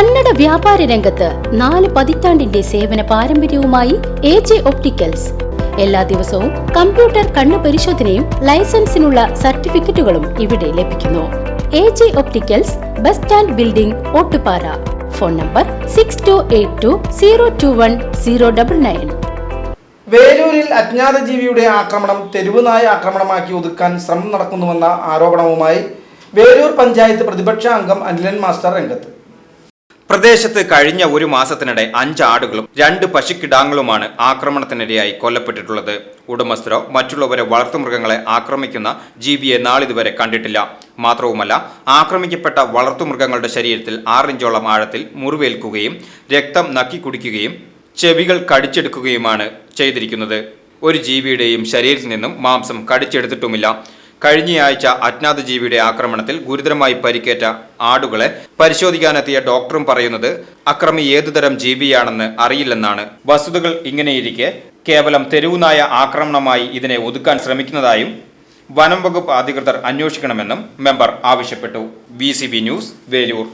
കന്നഡ വ്യാപാര രംഗത്ത് നാല് പതിറ്റാണ്ടിന്റെ സേവന പാരമ്പര്യവുമായി എ ജെ ഒപ്റ്റിക്കൽസ്. എല്ലാ ദിവസവും കമ്പ്യൂട്ടർ കണ്ണു പരിശോധനയും ലൈസൻസിനുള്ള സർട്ടിഫിക്കറ്റുകളും ഇവിടെ ലഭിക്കുന്നു. A J opticals bus stand building Ottupara. Phone number six two eight two zero two one zero double nine വേലൂരിൽ അജ്ഞാത ജീവിയുടെ ആക്രമണം തെരുവുനായ ആക്രമണമാക്കി ഒതുക്കാൻ ശ്രമം നടക്കുന്നുവെന്ന ആരോപണവുമായി വേലൂർ പഞ്ചായത്ത് പ്രതിപക്ഷ അംഗം അനിലൻ മാസ്റ്റർ രംഗത്ത്. പ്രദേശത്ത് കഴിഞ്ഞ ഒരു മാസത്തിനിടെ അഞ്ച് ആടുകളും രണ്ട് പശുക്കിടാങ്ങളുമാണ് ആക്രമണത്തിനിരയായി കൊല്ലപ്പെട്ടിട്ടുള്ളത്. ഉടമസ്ഥരോ മറ്റുള്ളവരെ വളർത്തുമൃഗങ്ങളെ ആക്രമിക്കുന്ന ജീവിയെ നാളിതുവരെ കണ്ടിട്ടില്ല. മാത്രവുമല്ല ആക്രമിക്കപ്പെട്ട വളർത്തുമൃഗങ്ങളുടെ ശരീരത്തിൽ ആറിഞ്ചോളം ആഴത്തിൽ മുറിവേൽക്കുകയും രക്തം നക്കി കുടിക്കുകയും ചെവികൾ കടിച്ചെടുക്കുകയുമാണ് ചെയ്തിരിക്കുന്നത്. ഒരു ജീവിയുടെയും ശരീരത്തിൽ നിന്നും മാംസം കടിച്ചെടുത്തിട്ടുമില്ല. കഴിഞ്ഞയാഴ്ച അജ്ഞാത ജീവിയുടെ ആക്രമണത്തിൽ ഗുരുതരമായി പരിക്കേറ്റ ആടുകളെ പരിശോധിക്കാനെത്തിയ ഡോക്ടറും പറയുന്നത് അക്രമി ഏതുതരം ജീവിയാണെന്ന് അറിയില്ലെന്നാണ്. വസ്തുതകൾ ഇങ്ങനെയിരിക്കെ കേവലം തെരുവുനായ ആക്രമണമായി ഇതിനെ ഒതുക്കാൻ ശ്രമിക്കുന്നതായും വനം വകുപ്പ് അധികൃതർ അന്വേഷിക്കണമെന്നും മെമ്പർ ആവശ്യപ്പെട്ടു. B news Velur.